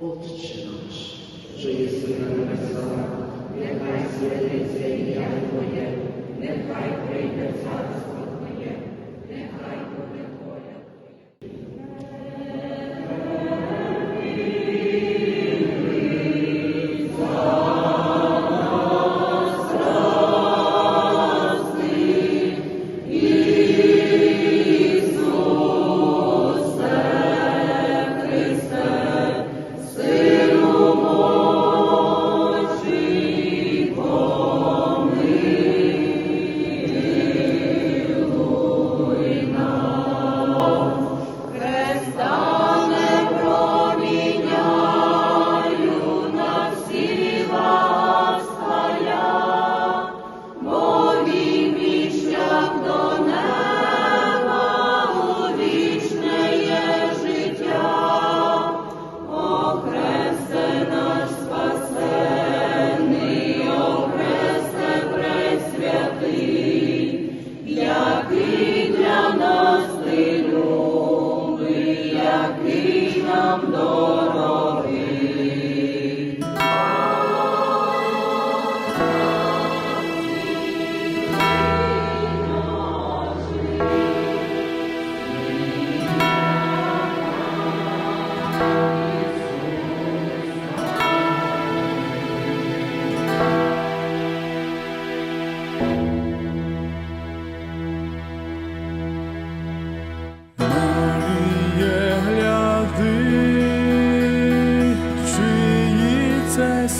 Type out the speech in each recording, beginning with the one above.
Odczynasz, że jest zrealizowana, niechaj zjedzie i ja moje, niechaj wyjdzie zaraz.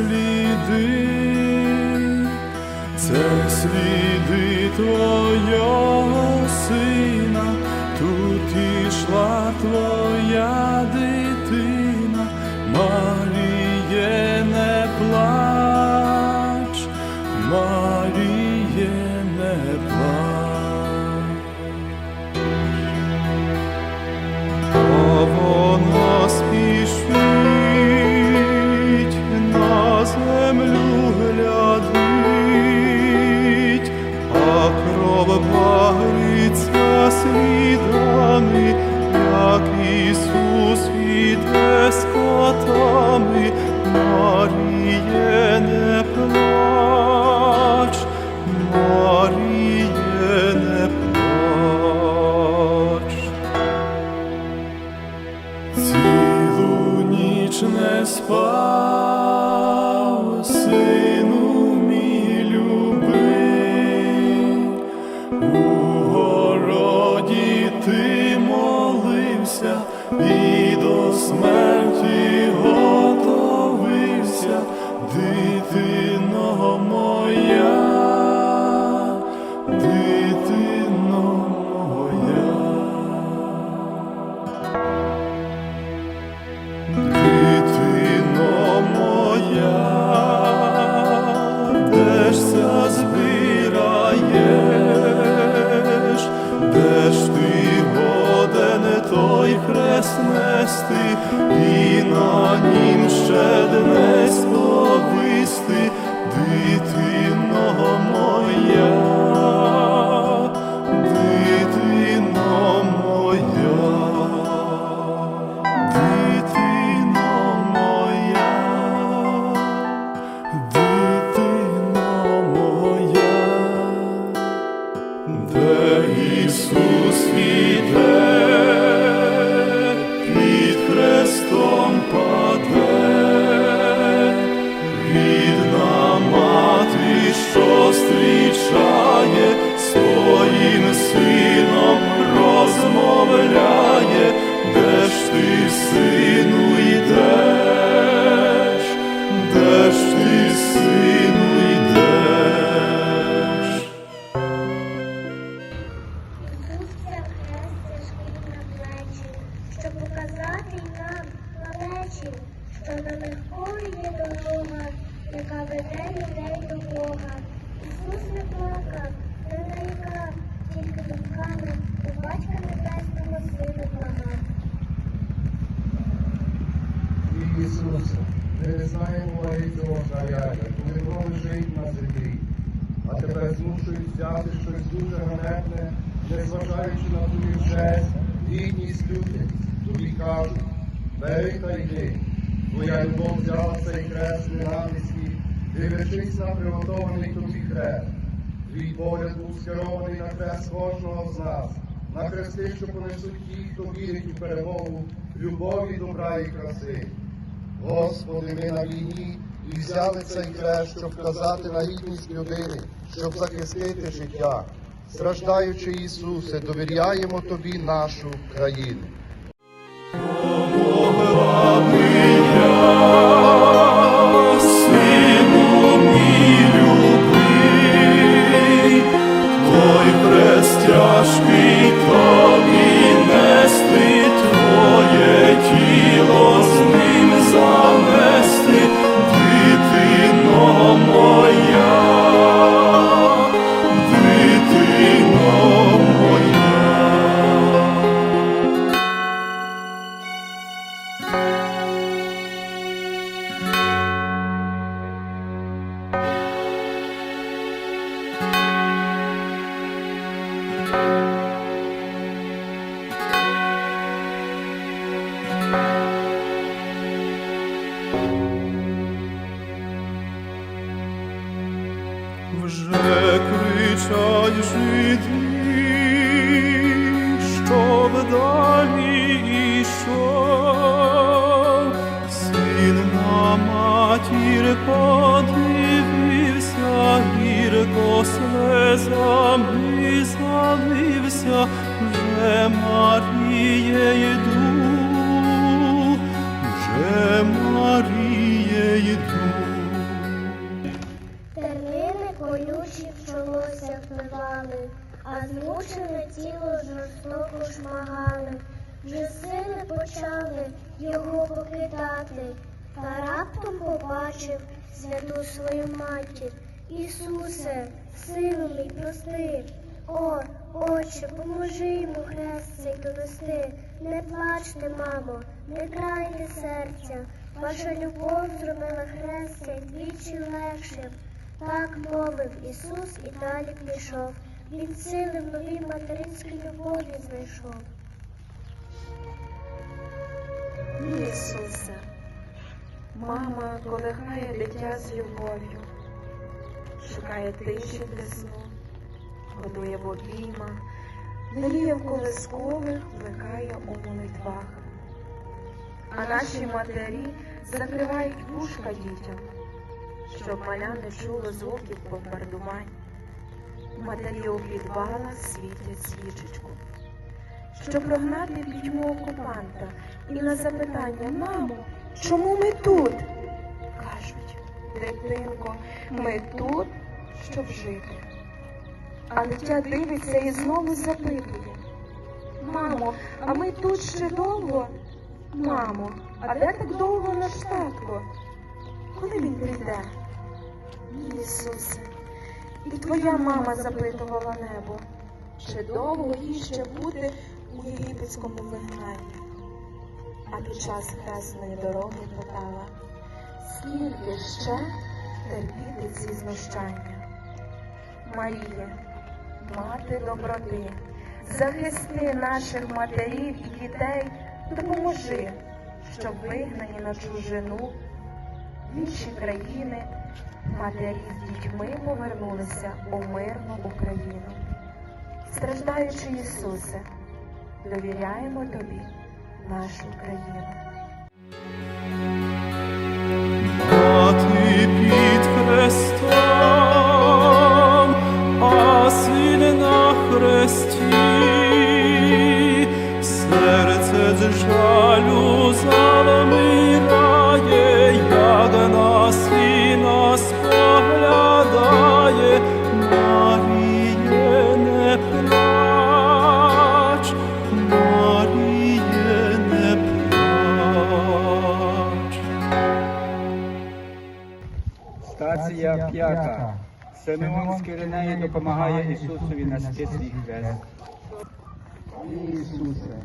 сліди, це сліди твого сина, тут ішла твоя. безкотом що нелегкою є дорога, яка веде людей до Бога. Ісус не плакав, не нарікав, тільки думками у Батька Небесного Сина благав. Ісусе, не знаємо цього жаряля, коли лежить на землі, а тебе змушують взяти щось дуже ганебне, незважаючи на твою честь, гідність людяність. Тобі кажуть, бери та йди. Твоя любов взяла цей хрест ненависті, дивлячись на приготований тобі хрест. Твій погляд був скерований на хрест кожного з нас, на хрести, що понесуть ті, хто вірить у перемогу, любові, добра і краси. Господи, ми на війні і взяли цей хрест, щоб вказати на гідність людини, щоб захистити життя. Страждаючи Ісусе, довіряємо Тобі нашу країну. Кричать жиди, щоб далі ішов. Син на матір подивився, гірко слезами залився, вже Маріє йду, вже Маріє йду. Його покидати, та раптом побачив святу свою матір. Ісусе, сину мій, прости. О, Отче, поможи йому хрест цей донести. Не плачте, мамо, не крайте серця. Ваша любов зробила хрест цей двічі легшим. Так мовив Ісус і далі пішов. Він сили в новій материнській любові знайшов. Ісусе, мама колихає дитя з любов'ю, шукає тиші для сну, годує в обіймах, мріє в колискових, плекає у молитвах. А наші матері закривають вушка дітям, щоб маля не чуло звуків бомбардувань. Матері у підвалах світять свічечку щоб прогнати пітьму окупанта. І на запитання, мамо, чому ми тут? Кажуть, дитинко, ми тут, щоб жити. А дитя дивиться і знову запитує. Мамо, а ми тут ще довго? Мамо, а де так довго наш татко? Коли він прийде? Ісусе, і твоя мама запитувала небо, чи довго їй ще бути у єгипетському вигнанні? А під час хресної дороги питала, скільки ще терпіти ці знущання? Марія, мати доброти, захисти наших матерів і дітей, допоможи, щоб вигнані на чужину в інші країни матері з дітьми повернулися у мирну Україну. Страждаючи Ісусе, довіряємо Тобі нашу країну. Мати під хрестом, а на хресті, серце з жалю замирає, Симеон з Киринеї допомагає Ісусові нести свій хрест. Ісусе,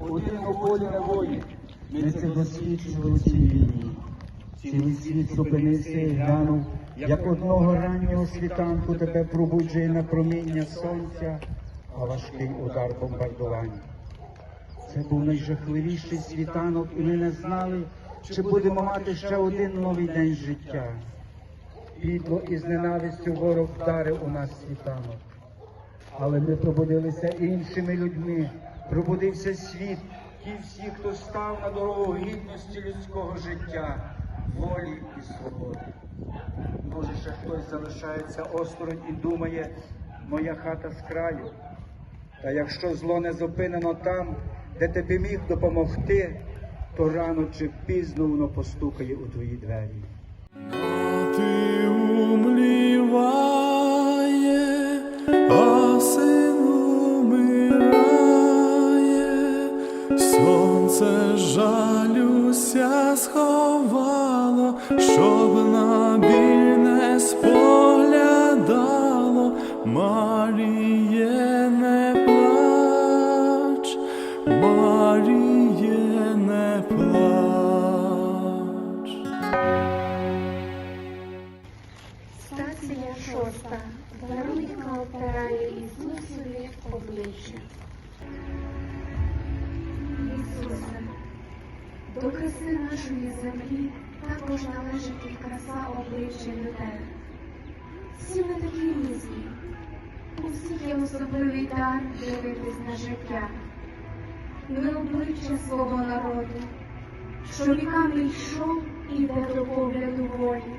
один у полі на воїн, ми це досвідчили у цій війні. Цілий світ зупинився і глянув, як одного раннього світанку тебе пробуджує на проміння сонця, а важкий удар бомбардування. Це був найжахливіший світанок, і ми не знали, чи будемо мати ще один новий день життя. Підло і з ненавистю ворог вдарив у нас світанок. Але ми пробудилися іншими людьми, пробудився світ, ті всі, хто став на дорогу гідності людського життя, волі і свободи. Може, ще хтось залишається осторонь і думає, моя хата з краю. Та якщо зло не зупинено там, де ти міг допомогти, то рано чи пізно воно постукає у твої двері. Ти умліває, що віками йшов і йде до погляду волі.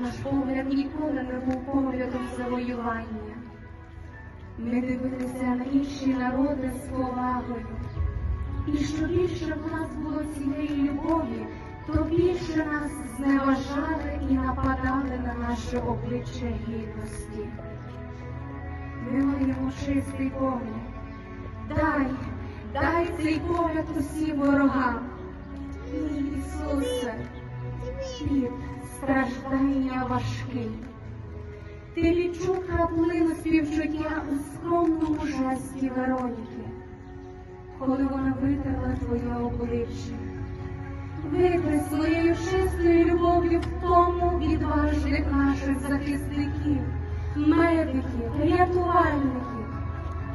Наш погляд ніколи не був поглядом завоювання. Ми дивилися на інші народи з повагою. І що більше в нас було цієї любові, то більше нас зневажали і нападали на наше обличчя гідності. Ми маємо чистий погляд. Дай, дай цей погляд усім ворогам. Мій Ісусе, Світ страждання важкий. Ти відчув краплину співчуття у скромному жесті Вероніки, коли вона витерла твоє обличчя. Витри своєю чистою любов'ю в тому відважних наших захисників, медиків, рятувальників,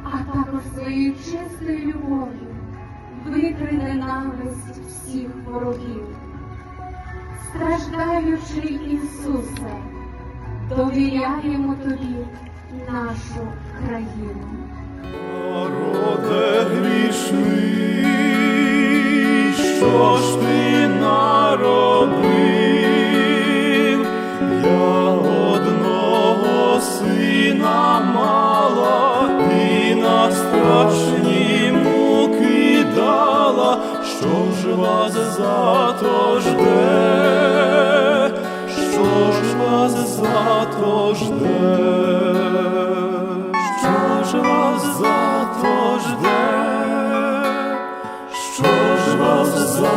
а також своєю чистою любов'ю витри ненависть всіх ворогів страждаючий Ісусе, довіряємо Тобі нашу країну. Народе грішний, що ж ти наробив? Я одного сина мала вас за то жде? Що ж вас за то жде? Що ж вас за то жде? Що ж вас за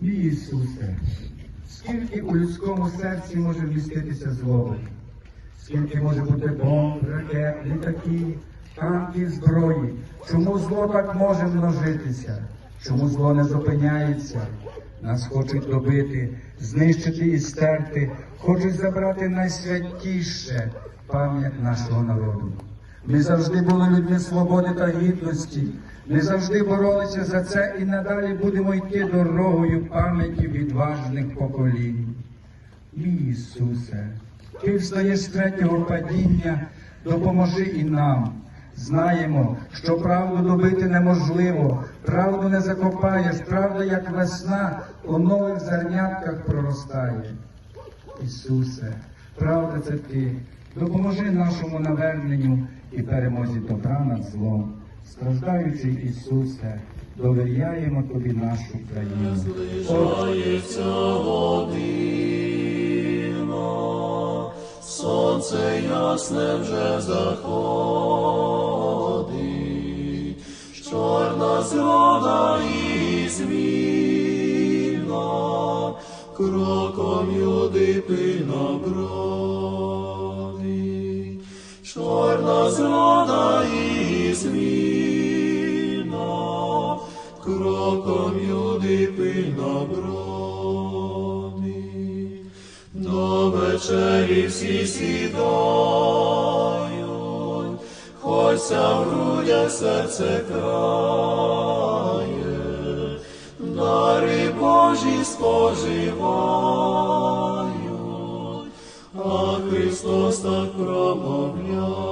Мій Ісусе, скільки у людському серці може вміститися злоби? Скільки може бути бомб, ракет, літаків, танків, зброї? Чому зло так може множитися? Чому зло не зупиняється? Нас хочуть добити, знищити і стерти, хочуть забрати найсвятіше пам'ять нашого народу. Ми завжди були людьми свободи та гідності. Ми завжди боролися за це і надалі будемо йти дорогою пам'яті відважних поколінь. Ісусе, Ти встаєш з третього падіння, допоможи і нам. Знаємо, що правду добити неможливо, правду не закопаєш, правда, як весна, у нових зернятках проростає. Ісусе, правда це Ти. Допоможи нашому наверненню і перемозі добра над злом. Страждаючий Ісусе, довіряємо Тобі нашу країну. Злижається година, сонце ясне вже заходить, чорна зрада і зміна, кроком юди пильно бродить, чорна зрада і зміна, кроком юди пильно бродить, до вечері всі сідають, Хося в грудях серце крає, дари Божі споживають, а Христос так промовляє,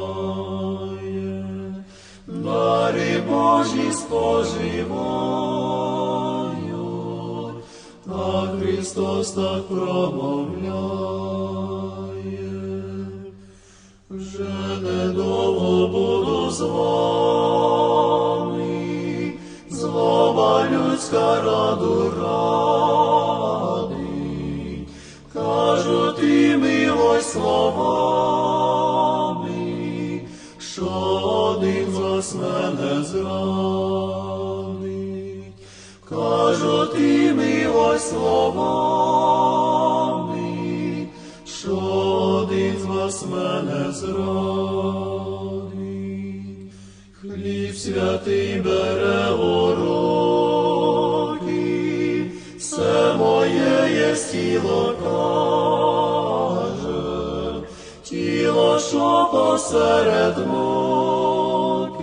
дари Божі споживають, Христос так промовляє. Святий бере у руки, все моє є тіло каже, тіло, що посеред муки,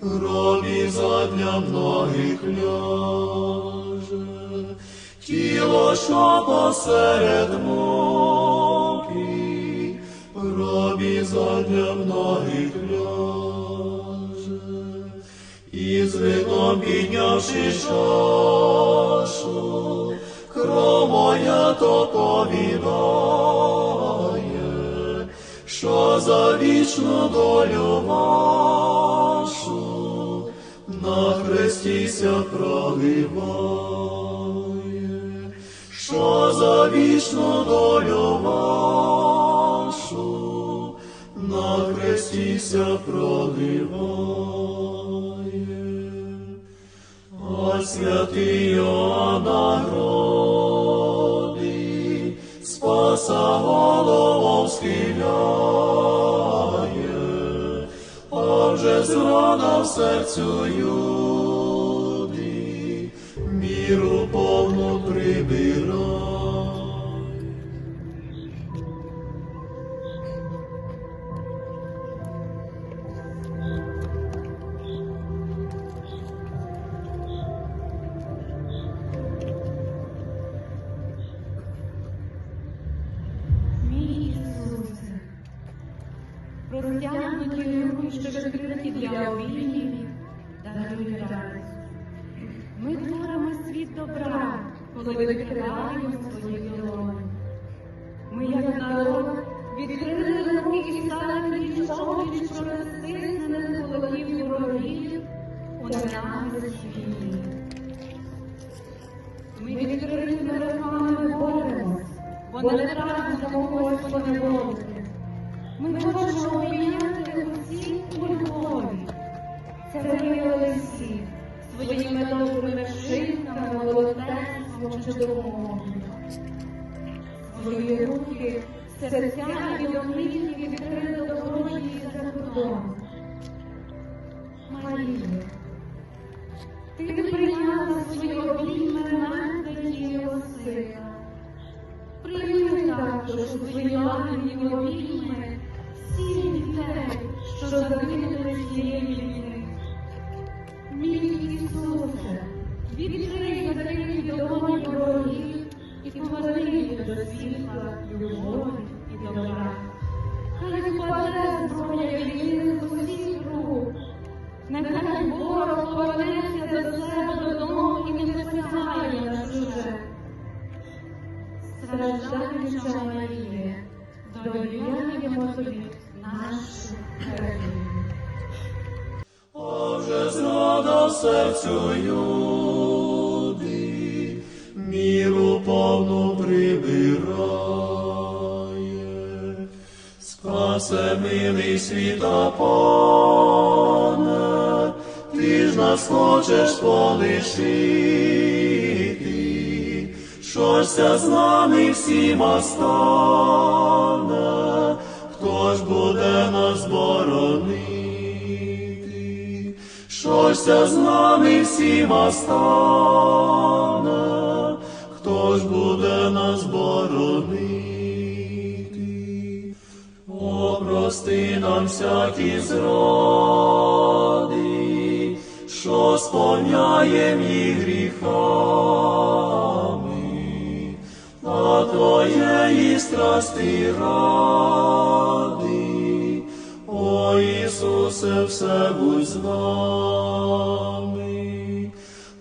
гробі задля многих ляже, тіло, що посеред муки, гробі задля многих ляже, і з вином піднявши чашу, кров моя то повідає, що за вічну долю вашу на хресті ся проливає, що за вічну долю вашу на хресті ся проливає. А святий Йоанна роди, спаса головом схиляє, отже зрана в серцю юди, міру повну бо не треба когось поневолити. Ми хочемо обійняти усіх у любові. Це виявили всі своїми добрими вчинками, волонтерством чи допомогою. Свої руки, серця і домівки відкрили до за кордоном. Марія, ти прийняла свої обійми мене і його сина. Свої лагідні обійми всіх дітей, що загинули з цієї війни. Мій Ісусе, відкрий закриті долоні ворогів і поверни їх до світла, любові і добра. Хай впаде зброя війни з усіх рук. Нехай ворог повернеться до себе Страждаюча Марія, довіряємо тобі нашу країну. Боже, зрада серцю Юди, міру повну прибирає, спасе милий світа Пане, ти ж нас хочеш полишити, щося з нами всіма стане, хто ж буде нас боронити? Щося з нами всіма стане, хто ж буде нас боронити? О, прости нам всякі зради, що сповняєм їх гріхами, страсти ради, о Ісусе, все будь з нами,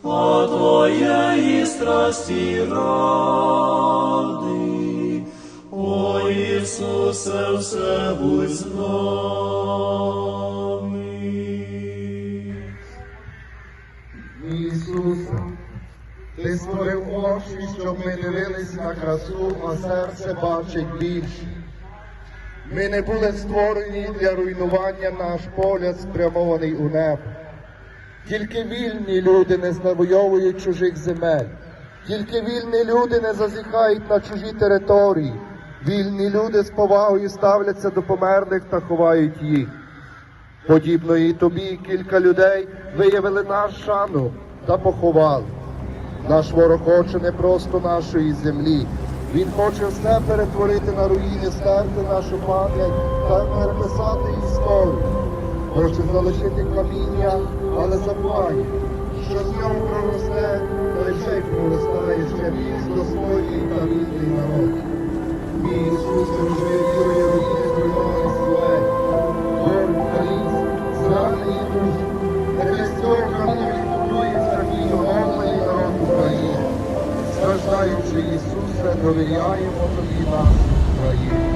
а Твоєї страсті ради, о Ісусе, все будь з нами. Щоб ми дивились на красу, а серце бачить більше. Ми не були створені для руйнування, наш погляд спрямований у небо. Тільки вільні люди не зневойовують чужих земель. Тільки вільні люди не зазіхають на чужі території. Вільні люди з повагою ставляться до померлих та ховають їх. Подібно і тобі кілька людей виявили наш шану та поховали. Наш ворог хоче не просто нашої землі. Він хоче все перетворити на руїни, стерти нашу пам'ять та переписати історію. Хоче залишити каміння, але забуває, що з нього проросте, той ще проростає ще більш достойний та вільний народ. Мій Ісус вже вірує Страждаючи Ісусе, довіряємо тобі нас, Україну.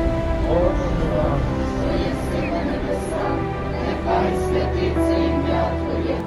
Отче наш, Твоє сина небеса, нехай святиться ім'я Твоє.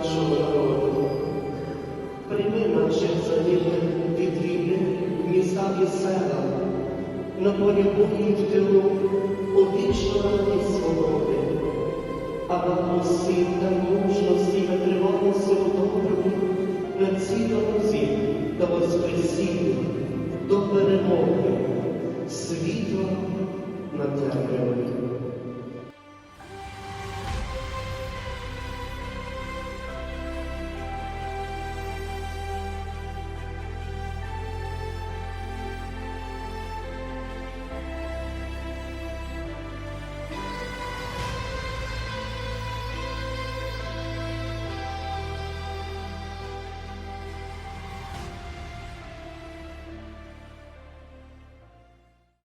Нашого народу. Прийми наших загиблих від війни в містах і села, на полі бою в тилу, у радість свободи, а нам усім та мужності і витривалості у доброму на цій дорозі та воскресіння до перемоги, світла на темряві.